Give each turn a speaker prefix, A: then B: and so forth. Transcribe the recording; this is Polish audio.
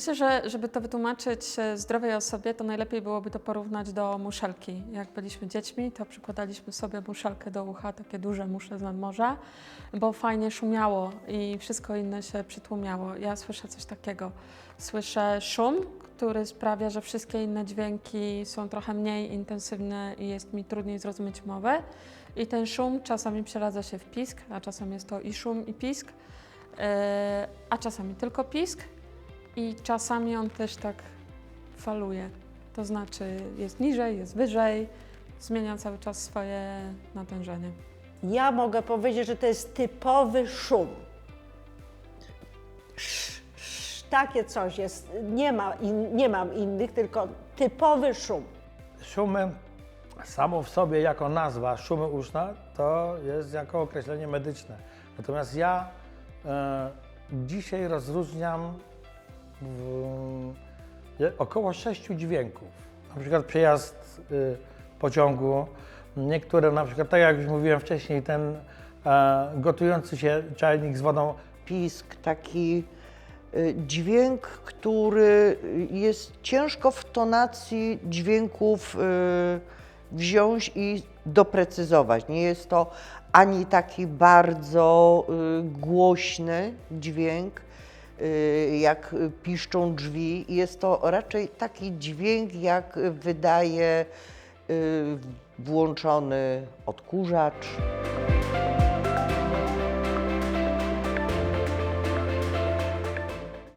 A: Myślę, że żeby to wytłumaczyć e, zdrowej osobie, to najlepiej byłoby to porównać do muszelki. Jak byliśmy dziećmi, to przykładaliśmy sobie muszelkę do ucha, takie duże musze z nadmorza, bo fajnie szumiało i wszystko inne się przytłumiało. Ja słyszę coś takiego. Słyszę szum, który sprawia, że wszystkie inne dźwięki są trochę mniej intensywne i jest mi trudniej zrozumieć mowę. I ten szum czasami przeradza się w pisk, a czasem jest to i szum, i pisk, e, a czasami tylko pisk. I czasami on też tak faluje. To znaczy jest niżej, jest wyżej, zmienia cały czas swoje natężenie.
B: Ja mogę powiedzieć, że to jest typowy szum. Sz, sz, takie coś jest. Nie, ma in, nie mam innych, tylko typowy szum.
C: Szumy samo w sobie jako nazwa szumy uszna to jest jako określenie medyczne. Natomiast ja e, dzisiaj rozróżniam około sześciu dźwięków. Na przykład przejazd y, pociągu, niektóre na przykład, tak jak już mówiłem wcześniej, ten e, gotujący się czajnik z wodą
D: pisk, taki y, dźwięk, który jest ciężko w tonacji dźwięków y, wziąć i doprecyzować. Nie jest to ani taki bardzo y, głośny dźwięk, jak piszczą drzwi. Jest to raczej taki dźwięk, jak wydaje y, włączony odkurzacz.